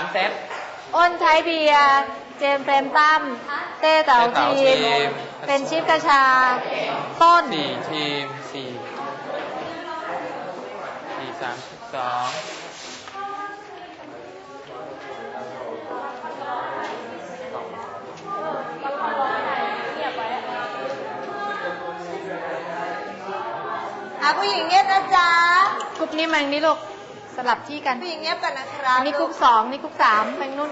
ามเซต อ้นใช้เบียร์เจมส์เฟรมตั้มเต้เต๋าเต้เต๋าทีมทีม เป็นชิปกระชา ต้น สี่ทีมสี่สี่สามสองอะผู้หญิงเงียบนะจ๊ะกลุ่มนี้มันนี่ลูกส ลับที่กันผู้หญิงเงียบกันนะครับอันนี้กลุ่มสองนี่กลุ่มสามแบงนุ่น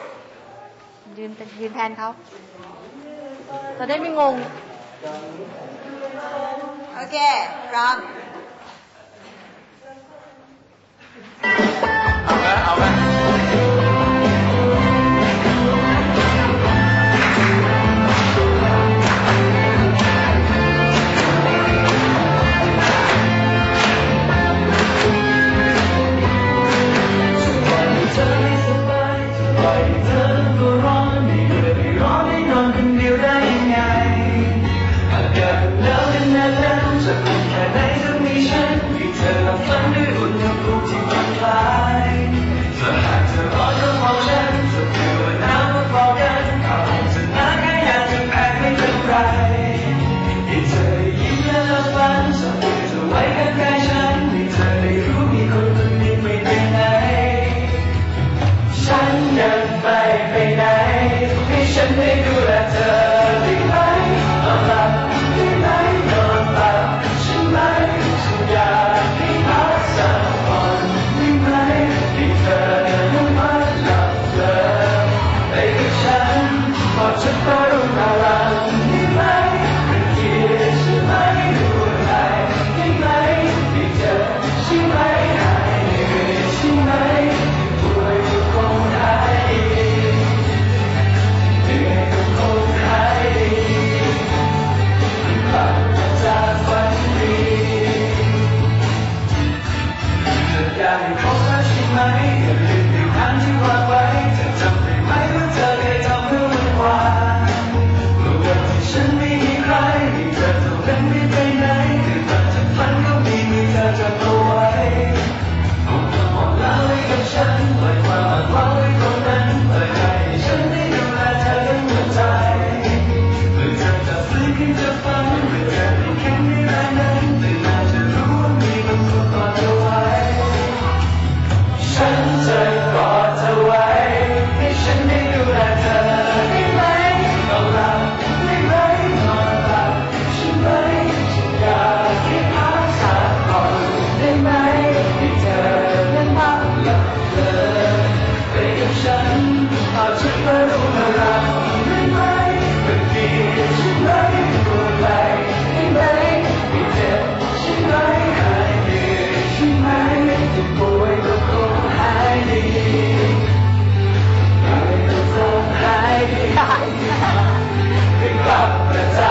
ยืนเป็นยืนแทนเขาจะได้ไม่งง โอเค พร้อม เอาไหมเอาไหม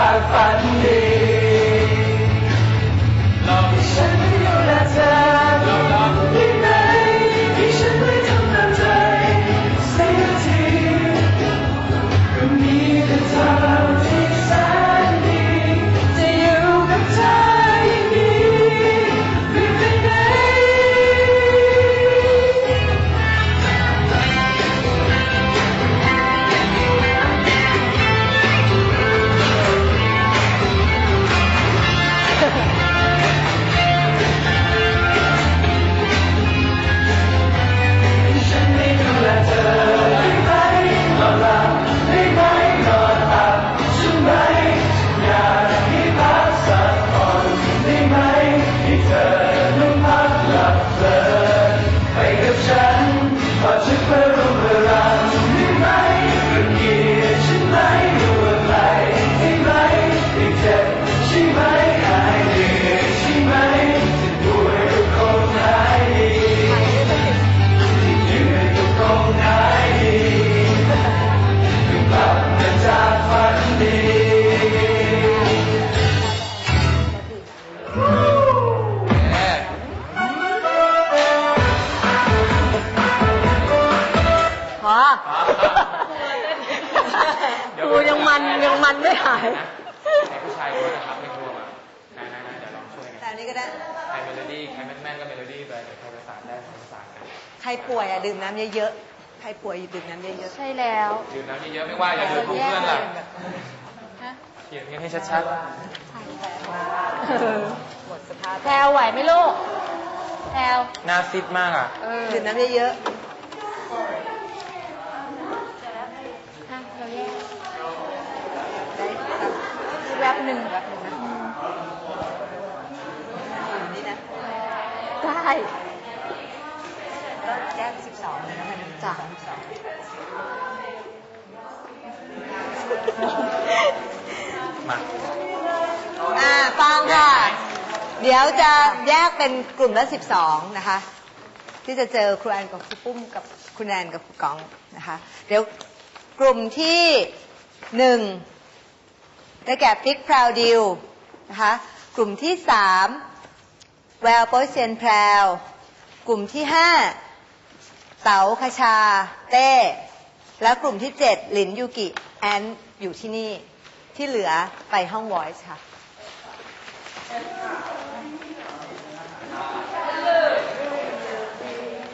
I'm Sarpandi. รป่วยอะดื่มน้ำเยอะๆ ใครป่วยดื่มน้ำเยอะใช่แล้ว ดื่มน้ำเยอะๆไม่ว่าอย่าดื่มของเพื่อนล่ะฮะเขียนกันให้ชัดๆหมดสภาพแพลวไหวไหมลูกแพลว ๆหน้าซิดมากอะ เออ ดื่มน้ำเยอะฮะเราแยก ๆได้ครับ แวบหนึ่งแวบหนึ่งนะ นี่นะ ได้ ก็แยกสิบสองเลยนะมัน จ้ะ สิบสอง มา อ่าฟังค่ะ เดี๋ยวจะแยกเป็นกลุ่มละสิบสองนะคะ ที่จะเจอครูแอนกับครูปุ้มกับคุณแอนกับครูกองนะคะ เดี๋ยวกลุ่มที่หนึ่งได้แก่ฟิกพราวดิวนะคะ กลุ่มที่สามแววโปเซียนแพรว กลุ่มที่ห้าเต๋าคชา เต้ แล้วกลุ่มที่เจ็ดหลินยูกิ แอนอยู่ที่นี่ที่เหลือไปห้อง voice ค่ะ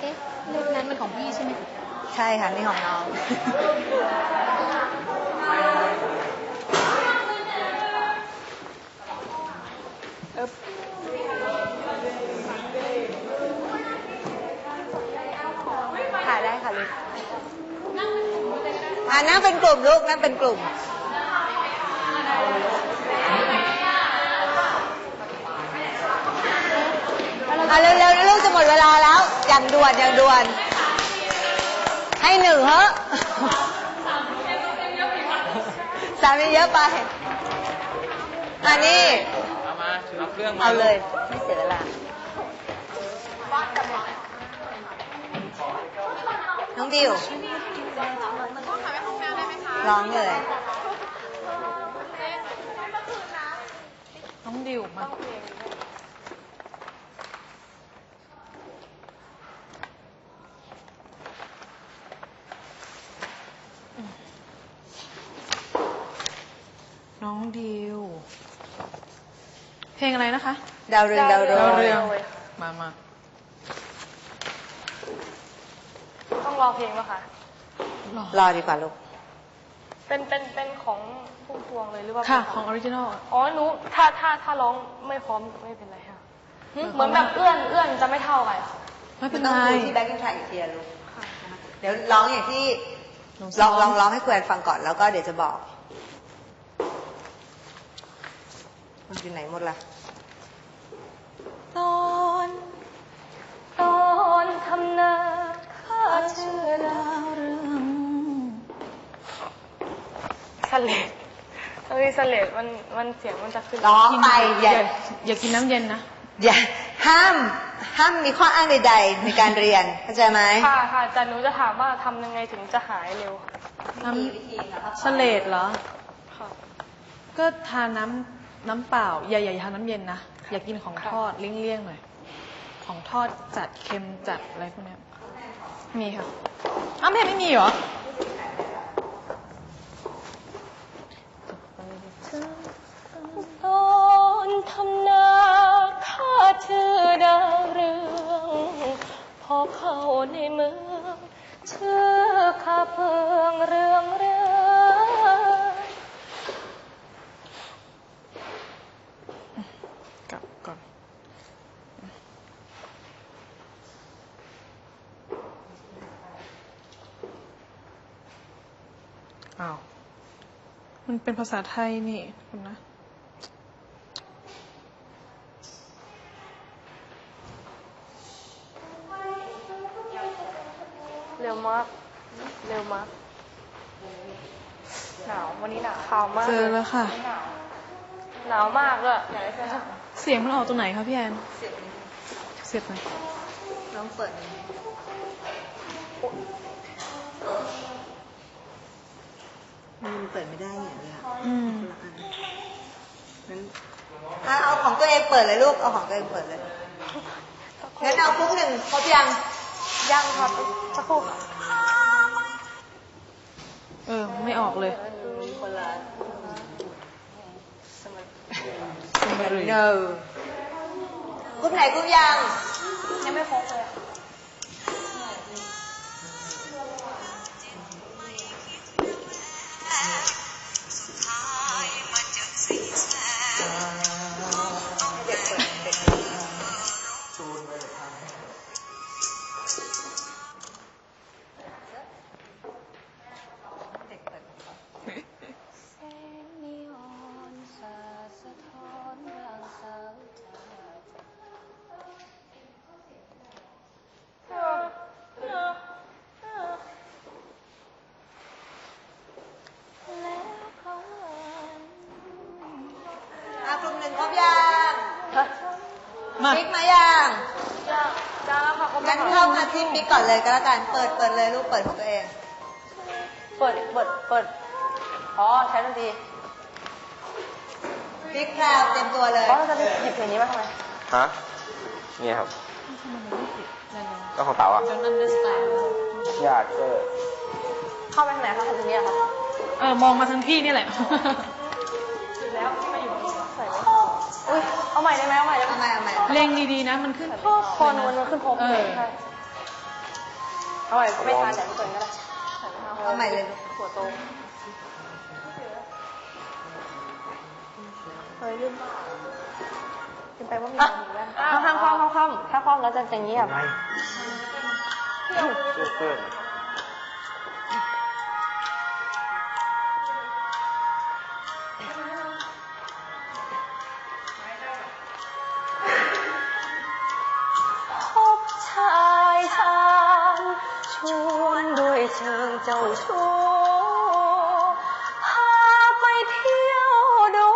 เอ๊ะเลขนั้นมันของพี่ใช่ไหม ใช่ค่ะ นี่ของน้องค่ะได้ค่ะลูกอ่านั่งเป็นกลุ่มลูก นั่งเป็นกลุ่มอะเร็วๆนะลูกจะหมดเวลาแล้ว อย่างด่วนอย่างด่วน ให้หนึ่งเหอะสามนี่เยอะไป อันนี้ เอามาเอาเครื่องมาเอาเลย ไม่เสียเวลา น้องดิวร้องเลยน้องดิวมา น้องดิว เพลงอะไรนะคะ ดาวเรืองดาวเรืองดาวเรือง มามาต้องรอเพลงป่ะคะ รอดีกว่าลูก เป็นเป็นเป็นของพุ่มพวงเลยหรือว่าค่ะเป็นของออริจินอล อ๋อหนูถ้าถ้าถ้าร้องไม่พร้อมไม่เป็นไรค่ะ เหมือนแบบเอื้อนเอื้อนจะไม่เท่ากันค่ะ ไม่เป็นต้ไรองดูที่แบ็กกิ้งแทร็กอีกทีอะลูกนะคะเดี๋ยวร้องอย่างที่ลองลองร้องให้ครูแอนฟังก่อนแล้วก็เดี๋ยวจะบอก มันอยู่ไหนหมดล่ะตอนตอนทำนาข้าเชื่อดาวเรืองสเลดตอนนี้สเลดมันมันเสียงมันจะขึ้นร้องไปอย่าอย่าอย่ากินน้ำเย็นนะอย่าห้ามห้ามมีข้ออ้างใดๆในการเรียนเข้าใจไหมค่ะค่ะแต่หนูจะถามว่าทำยังไงถึงจะหายเร็วน้ำสเลดเหรอ ค่ะ ก็ทานน้ำ น้ำเปล่าอย่าอย่าทานน้ำเย็นนะ อย่ากินของทอดเลี่ยงๆหน่อย ของทอดจัดเค็มจัดอะไรพวกเนี้ยมีค่ะ อ้าวไม่ไม่มีเหรอตอนทำนาข้าชื่อดาวเรืองพอเข้าในเมืองชื่อข้าเพืองเรืองเรือง กลับก่อน อ้าว มัน เป็นภาษาไทยนี่คุณนะเร็วมาก เร็วมาก หนาว วันนี้หนาวข่าวมากเจอแล้วค่ะ หนาวมากเลยไหนจะเสียงมันออกตรงไหนคะพี่แอน เสียบไหนอยน้องเปิด มันเปิดไม่ได้อย่างเดียวอืมงั้นอะเอาของตัวเองเปิดเลยลูก เอาของตัวเองเปิดเลยงั้นเอาคุกหนึ่งครบยัง ยังค่ะสักครู่ค่ะเออ ไม่ออกเลย no กลุ่มไหนกลุ่มยัง ยังไม่ครบ งั้นเข้ามาที่บิ๊กก่อนเลยก็แล้วกัน เปิดเปิดเลยลูกเปิดของตัวเอง เปิดเปิดเปิดอ๋อใช้ดนตรีบิ๊กแพรวเต็มตัวเลยเพราะเราจะหยิบเพลงนี้มาทำไมฮะเนี่ยครับก็ของเต๋าอะ Don't understand อยากเจอเข้าไปทางไหนคะทางนี้อะคะเออมองมาทางพี่นี่แหละ ใหม่ได้ไหมเอาใหม่ได้ไหมเอาใหม่เอาใหม่ เล็งดีๆนะ มันขึ้นพอโคนมันมันขึ้นโพกเอเลอยใช่เอาใหม่ไม่ทันแต่ไม่เปิดก็ได้เอาใหม่เลยหัวโตเฮ้ยลืมลืมไปว่ามีอะไรอยู่ด้านข้างข้างข้างข้างถ้าคว่ำแล้วจะจะเงียบ เพื่อน เชิงเจ้าชู้พาไปเที่ยวดู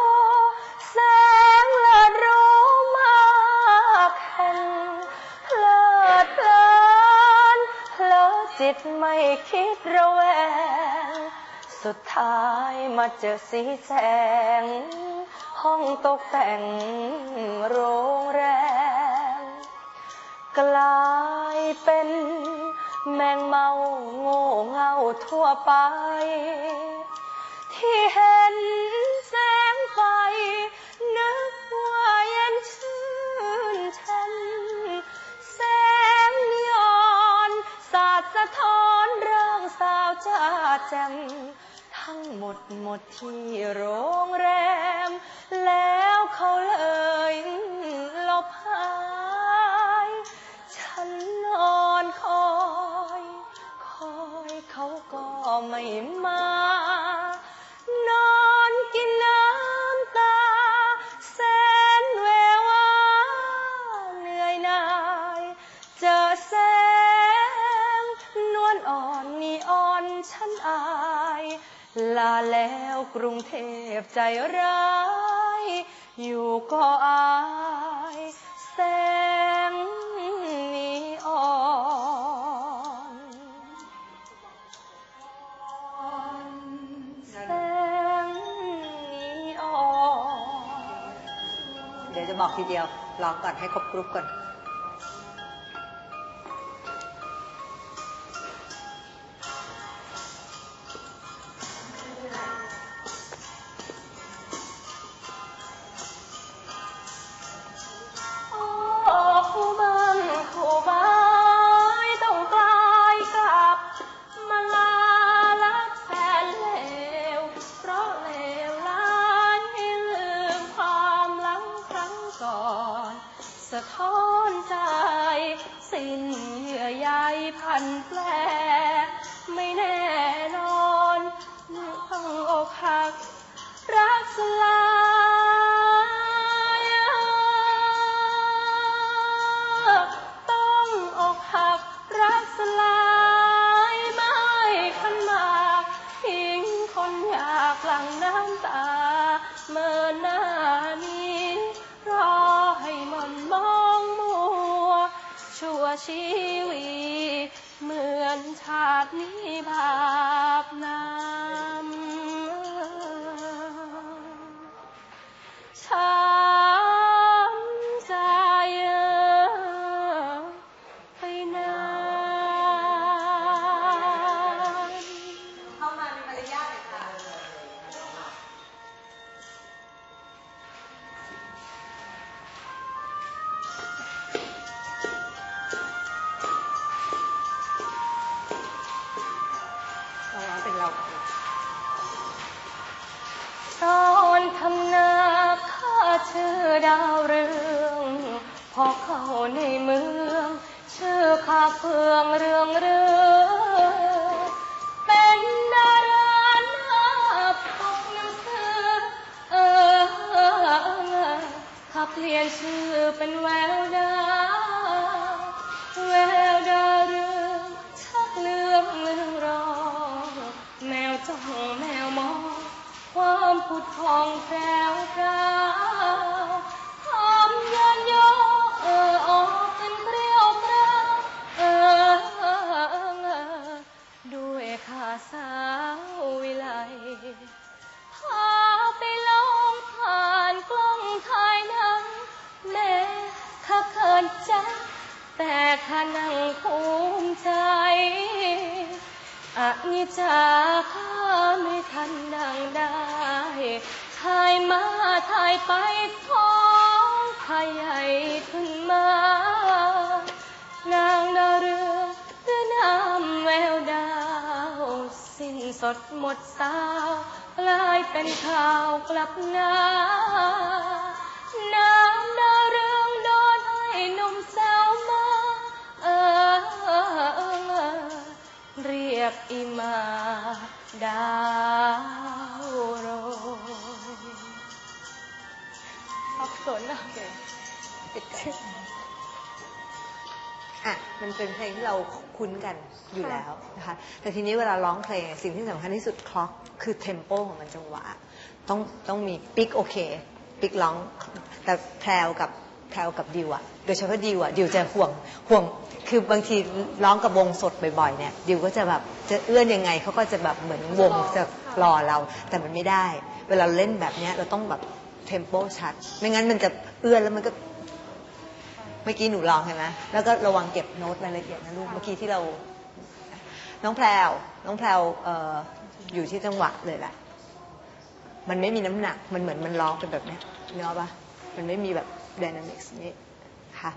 แสงเลิศรู้มากแห่งเพลิดเพลินเพลิจิตไม่คิดระแวง สุดท้ายมาเจอสีแสง ห้องตกแต่งโรงแรมกลายเป็น แมงเมาโง่เง่าทั่วไป อ่อนนีอ่อนฉันอาย ลาแล้วกรุงเทพใจร้าย อยู่ก็อายแสงนีอ่อนแสงนีอ่อน เดี๋ยวจะบอกทีเดียวร้องก่อนให้ครบกรุ๊ปก่อน ผุดพองแพรวพราวหอมยันโยเออออกเป็นเปรี้ยวกราวเออเออเออด้วยข้าสาววิไลพาไปลองผ่านกล้องถ่ายหนังแม้ข้าเขินใจแต่ข้านั่งภูมิใจอนิจจาข้าไม่ทันดังได้ายมาถ่ายไปท้องข้าใหญ่ขึ้นมา นางดาวเรืองหรือน้ำแววดาว สิ้นสดหมดสาวกลายเป็นข่าวกลับหน้านางดาวเรืองโดนให้หนุ่มสาวมา เออเออเออเรียกอีมาดา สับสนอะปิดกันอะมันเป็นเพลงที่เราคุ้นกันอยู่แล้วนะคะ แต่ทีนี้เวลาร้องเพลงสิ่งที่สำคัญที่สุดคล็อกคือเทมโปของมันจังหวะ ต้องต้องมีปิกโอเคปิกร้อง แต่แพรวกับแพรวกับดิวอะโดยเฉพาะดิวอะดิวจะห่วงห่วง คือบางทีร้องกับวงสดบ่อยๆเนี่ยดิวก็จะแบบจะเอื้อนยังไงเขาก็จะแบบเหมือนวงจะรอเรา แต่มันไม่ได้ เวลาเล่นแบบเนี้ยเราต้องแบบ เทมโปชัด ไม่งั้นมันจะเอื้อนแล้วมันก็ เมื่อกี้หนูลองใช่ไหมแล้วก็ระวังเก็บโน้ตรายละเอียดนะลูก เมื่อกี้ที่เรา น้องแพรวน้องแพรวอออยู่ที่จังหวะเลยแหละ มันไม่มีน้ำหนัก มันเหมือนมันร้องเป็นแบบเนี้ยเนื้อปะมันไม่มีแบบ d y นามิกส์นี้ค่ะ